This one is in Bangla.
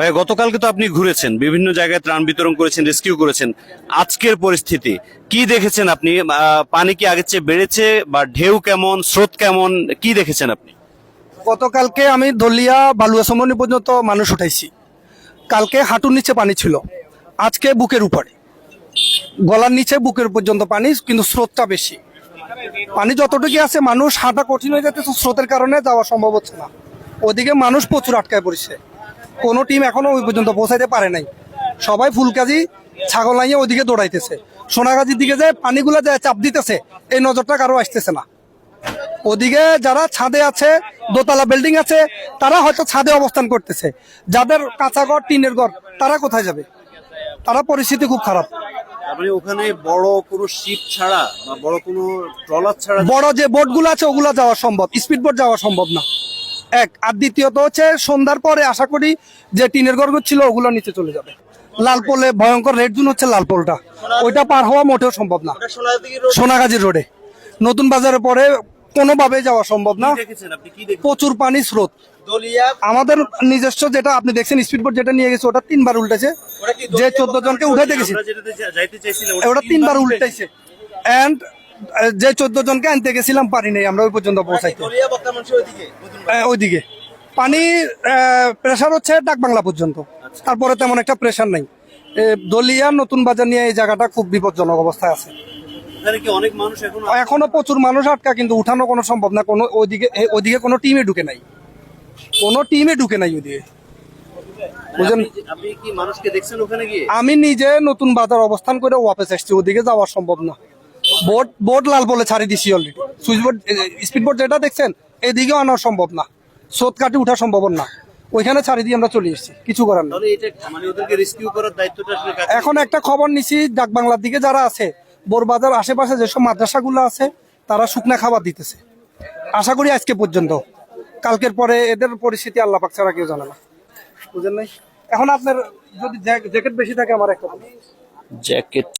ভাই, গতকালকে তো আপনি ঘুরেছেন, বিভিন্ন জায়গায় ত্রাণ বিতরণ করেছেন, রেস্কিউ করেছেন। আজকের পরিস্থিতি, কি দেখেছেন আপনি? পানি কি আগের চেয়ে বেড়েছে বা ঢেউ কেমন, স্রোত কেমন, কি দেখেছেন আপনি? গতকালকে আমি দলিয়া, বালুয়া সমনি পর্যন্ত মানুষ উঠাইছি। কালকে হাঁটুর নিচে পানি ছিল, আজকে বুকের উপরে। গলার নিচে বুকের পর্যন্ত পানি, কিন্তু স্রোতটা বেশি। পানি যতটুকু আছে, মানুষ হাঁটা কঠিন হয়ে যাচ্ছে, স্রোতের কারণে যাওয়া সম্ভব হচ্ছে না। ওদিকে মানুষ প্রচুর আটকায় পড়েছে। কোনো টিম এখনও ওই পর্যন্ত পৌঁছাইতে পারে নাই। সবাই ফুলকাজি ছাগল লাইয়ে ওইদিকে দৌড়াইতেছে। সোনাগাজির দিকে যে পানিগুলা যায় চাপ দিতেছে এই নজরটা কারও আসতেছে না। ওদিকে যারা ছাদে আছে দোতলা বিল্ডিং আছে তারা হয়তো ছাদে অবস্থান করতেছে। যাদের কাঁচা ঘর টিনের ঘর তারা কোথায় যাবে? তারা পরিস্থিতি খুব খারাপ। ওখানে বড় কোনো শিপ ছাড়া বা বড় কোনো ট্রলার ছাড়া বড় যে বোটগুলো আছে ওগুলো যাওয়া সম্ভব। স্পিড বোট যাওয়া সম্ভব না। এক। আর দ্বিতীয়ত হচ্ছে সন্ধ্যার পরে আশা করি যে টিনের ঘর ছিল ওগুলো নিচে চলে যাবে। লাল পোলে ভয়ঙ্কর রেড জোন হচ্ছে লাল পোলটা। ওইটা পার হওয়া মোটেও সম্ভব না। সোনাগাজীর রোডে নতুন বাজারের পরে কোনোভাবে যাওয়া সম্ভব না। প্রচুর পানি স্রোত। আমাদের নিজস্ব যেটা আপনি দেখছেন স্পিড বোট যেটা নিয়ে গেছে ওটা তিনবার উল্টেছে। যে চোদ্দ জনকে উঠাইতে গেছি ওটা তিনবার উল্টাইছে। এন্ড যে চোদ্দ জনকে আনতে গেছিলাম পানি নেই আমরা ওই পর্যন্ত পৌঁছাইতে। ওইদিকে পানি প্রেশার হচ্ছে ডাক বাংলা পর্যন্ত। তারপরে তেমন একটা প্রেশার নাই। দলিয়া নতুন বাজার নিয়ে এই জায়গাটা খুব বিপজ্জনক অবস্থায় আছে। এখানে প্রচুর মানুষ আটকা কিন্তু উঠানো কোনো সম্ভব না। কোনো ওইদিকে ওইদিকে কোনো টিমে ঢুকে নাই। কোনো টিমে ঢুকে নাই ওইদিকে। গিয়ে? আমি নিজে নতুন বাজার অবস্থান করে ওয়াপেস আসছি ওদিকে যাওয়া সম্ভব না। বোট বোট লাল বলে ছাড়ি দিছি already switch board speed board যেটা দেখছেন এদিকেও আনা সম্ভব না। স্রোত কাটে উঠা সম্ভব না। ওইখানে ছাড়ি দিয়ে আমরা চলে এসেছি কিছু করার নেই। তাহলে এটা মানে ওদেরকে রেস্কিউ করার দায়িত্বটা আসলে কার? এখন একটা খবর নিছি ডাক বাংলার দিকে যারা আছে বোরবাজার আশেপাশে যেসব মাদ্রাসাগুলো আছে তারা শুকনা খাবার দিতেছে। আশা করি আজকে পর্যন্ত। কালকের পরে এদের পরিস্থিতি আল্লাহ পাক ছাড়া কেউ জানে না। বুঝেন নাই? এখন আপনার যদি জ্যাকেট বেশি থাকে আমার একটা জ্যাকেট